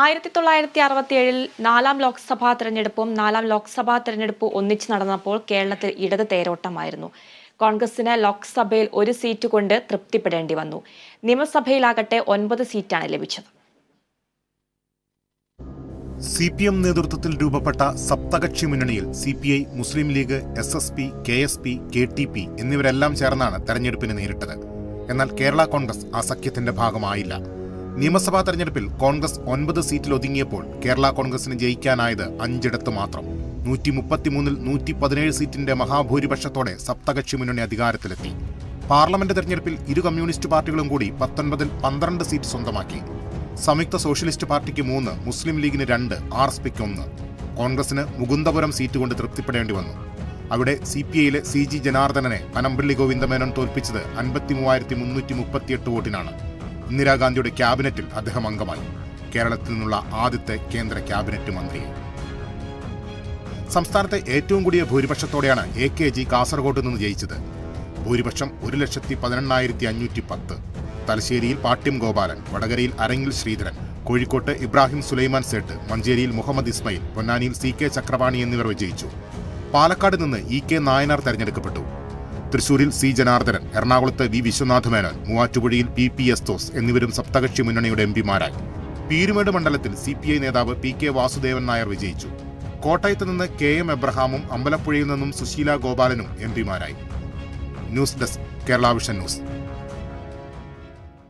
ആയിരത്തി തൊള്ളായിരത്തി അറുപത്തിയേഴിൽ നാലാം ലോക്സഭാ തെരഞ്ഞെടുപ്പും നാലാം ലോക്സഭാ തെരഞ്ഞെടുപ്പ് ഒന്നിച്ചു നടന്നപ്പോൾ കേരളത്തിൽ ഇടത് തേരോട്ടമായിരുന്നു. കോൺഗ്രസിന് ലോക്സഭയിൽ ഒരു സീറ്റ് കൊണ്ട് തൃപ്തിപ്പെടേണ്ടി വന്നു. നിയമസഭയിലാകട്ടെ ഒൻപത് സീറ്റാണ് ലഭിച്ചത്. സി പി എം നേതൃത്വത്തിൽ രൂപപ്പെട്ട സപ്തകക്ഷി മുന്നണിയിൽ C P I Muslim League S S P K S P K T P എന്നിവരെല്ലാം ചേർന്നാണ് തെരഞ്ഞെടുപ്പിനെ നേരിട്ടത്. എന്നാൽ കേരള കോൺഗ്രസ് ആ സഖ്യത്തിന്റെ ഭാഗമായില്ല. നിയമസഭാ തെരഞ്ഞെടുപ്പിൽ കോൺഗ്രസ് ഒൻപത് സീറ്റിൽ ഒതുങ്ങിയപ്പോൾ കേരള കോൺഗ്രസിന് ജയിക്കാനായത് അഞ്ചിടത്ത് മാത്രം. നൂറ്റി മുപ്പത്തിമൂന്നിൽ നൂറ്റി പതിനേഴ് സീറ്റിന്റെ മഹാഭൂരിപക്ഷത്തോടെ സപ്തകക്ഷി മുന്നണി അധികാരത്തിലെത്തി. പാർലമെന്റ് തെരഞ്ഞെടുപ്പിൽ ഇരു കമ്മ്യൂണിസ്റ്റ് പാർട്ടികളും കൂടി പത്തൊൻപതിൽ പന്ത്രണ്ട് സീറ്റ് സ്വന്തമാക്കി. സംയുക്ത സോഷ്യലിസ്റ്റ് പാർട്ടിക്ക് മൂന്ന് മുസ്ലിം ലീഗിന് രണ്ട് ആർ എസ് പിക്ക് ഒന്ന്. കോൺഗ്രസിന് മുകുന്ദപുരം സീറ്റ് കൊണ്ട് തൃപ്തിപ്പെടേണ്ടി വന്നു. അവിടെ സി പി ഐയിലെ സി ജി ജനാർദ്ദനനെ പനമ്പള്ളി ഗോവിന്ദമേനോൻ തോൽപ്പിച്ചത് അൻപത്തി മൂവായിരത്തി മുന്നൂറ്റി മുപ്പത്തിയെട്ട് വോട്ടിനാണ്. ഇന്ദിരാഗാന്ധിയുടെ ക്യാബിനറ്റിൽ അദ്ദേഹം അംഗമായി. കേരളത്തിൽ നിന്നുള്ള ആദ്യത്തെ കേന്ദ്ര ക്യാബിനറ്റ് മന്ത്രി. സംസ്ഥാനത്തെ ഏറ്റവും കൂടിയ ഭൂരിപക്ഷത്തോടെയാണ് എ കെ ജി കാസർഗോഡ് നിന്ന് ജയിച്ചത്. ഭൂരിപക്ഷം ഒരു ലക്ഷത്തി പതിനെണ്ണായിരത്തി അഞ്ഞൂറ്റി പത്ത്. തലശ്ശേരിയിൽ പാട്ട്യം ഗോപാലൻ വടകരയിൽ അരങ്ങിൽ ശ്രീധരൻ കോഴിക്കോട്ട് ഇബ്രാഹിം സുലൈമാൻ സേട്ട് മഞ്ചേരിയിൽ മുഹമ്മദ് ഇസ്മയിൽ പൊന്നാനിയിൽ സി കെ ചക്രപാണി എന്നിവർ വിജയിച്ചു. പാലക്കാട് നിന്ന് ഇ കെ നായനാർ തെരഞ്ഞെടുക്കപ്പെട്ടു. തൃശൂരിൽ സി ജനാർദ്ദനൻ എറണാകുളത്ത് വി വിശ്വനാഥ് മേനോൻ മൂവാറ്റുപുഴയിൽ പി പി എസ്തോസ് എന്നിവരും സപ്തകക്ഷി മുന്നണിയുടെ എംപിമാരായി പീരുമേട് മണ്ഡലത്തിൽ സി പി ഐ നേതാവ് പി കെ വാസുദേവൻ നായർ വിജയിച്ചു. കോട്ടയത്ത് നിന്ന് കെ എം എബ്രഹാമും അമ്പലപ്പുഴയിൽ നിന്നും സുശീല ഗോപാലനും എംപിമാരായി news desk Kerala vision news.